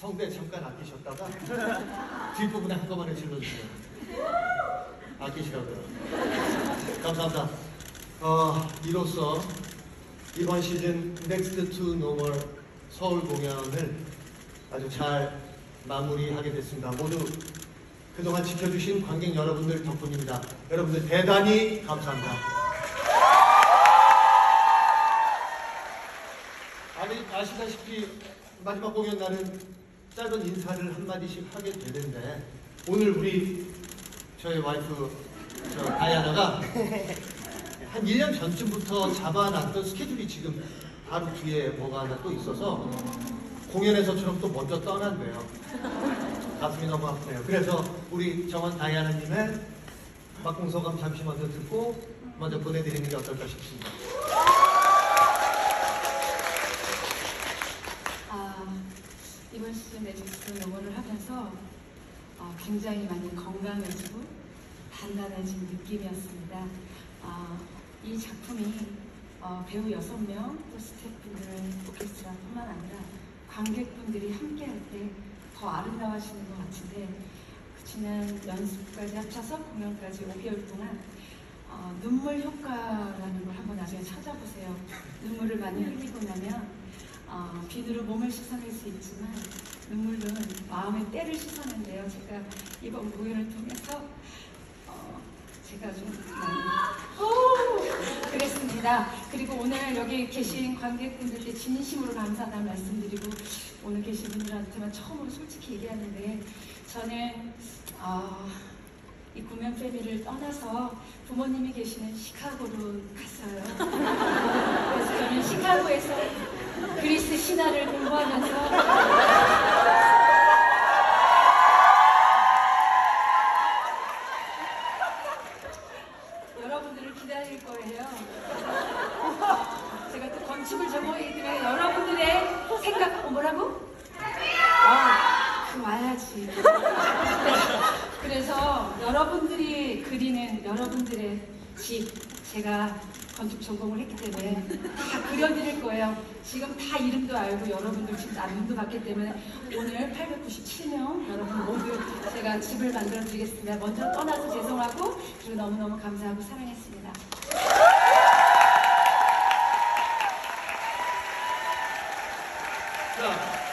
성대 잠깐 아끼셨다가 뒷부분에 한꺼번에 질러주세요. 아끼시라고요. 감사합니다. 어, 이로써 이번 시즌 넥스트 투 노멀 서울 공연을 아주 잘 마무리하게 됐습니다. 모두 그동안 지켜주신 관객 여러분들 덕분입니다. 여러분들 대단히 감사합니다. 아니, 아시다시피 마지막 공연 날은 짧은 인사를 한마디씩 하게 되는데 오늘 우리 저희 와이프 저 다이아나가 한 1년 전쯤부터 잡아놨던 스케줄이 지금 바로 뒤에 뭐가 하나 또 있어서 공연에서처럼 또 먼저 떠난대요. 가슴이 너무 아프네요. 그래서 우리 정원 다이아나님의 박공서감 잠시 먼저 듣고 먼저 보내드리는 게 어떨까 싶습니다. 이번 시즌 넷플릭스 영어를 하면서 어, 굉장히 많이 건강해지고 단단해진 느낌이었습니다. 아, 이 작품이 어, 배우 6명, 또 스태프분들, 오케스트라뿐만 아니라 관객분들이 함께할 때 더 아름다워지는 것 같은데 그 지난 연습까지 합쳐서 공연까지 5개월 동안 어, 눈물 효과라는 걸 한번 나중에 찾아보세요. 눈물을 많이 흘리고 나면 어, 비누로 몸을 씻어낼 수 있지만 눈물은 마음의 때를 씻어낸대요. 제가 이번 공연을 통해서 어, 제가 좀 많이 오! 그랬습니다. 그리고 오늘 여기 계신 관객분들께 진심으로 감사하다는 말씀드리고 오늘 계신 분들한테만 처음으로 솔직히 얘기하는데 저는 어, 이 구면 패밀리를 떠나서 부모님이 계시는 시카고로 갔어요. 그래서 저는 시카고에서 그리스 신화를 공부하면서 여러분들을 기다릴 거예요. 제가 또 건축을 전공했기에 여러분들의 생각, 어, 뭐라고? 아, 그 와야지. 네. 그래서 여러분들이 그리는 여러분들의 집, 제가 건축 전공을 했기 때문에 다 그려드릴 거예요. 지금 다 이름도 알고 여러분들 진짜 안도 봤기 때문에 오늘 897명 여러분 모두 제가 집을 만들어 드리겠습니다. 먼저 떠나서 죄송하고 그리고 너무너무 감사하고 사랑했습니다. 자.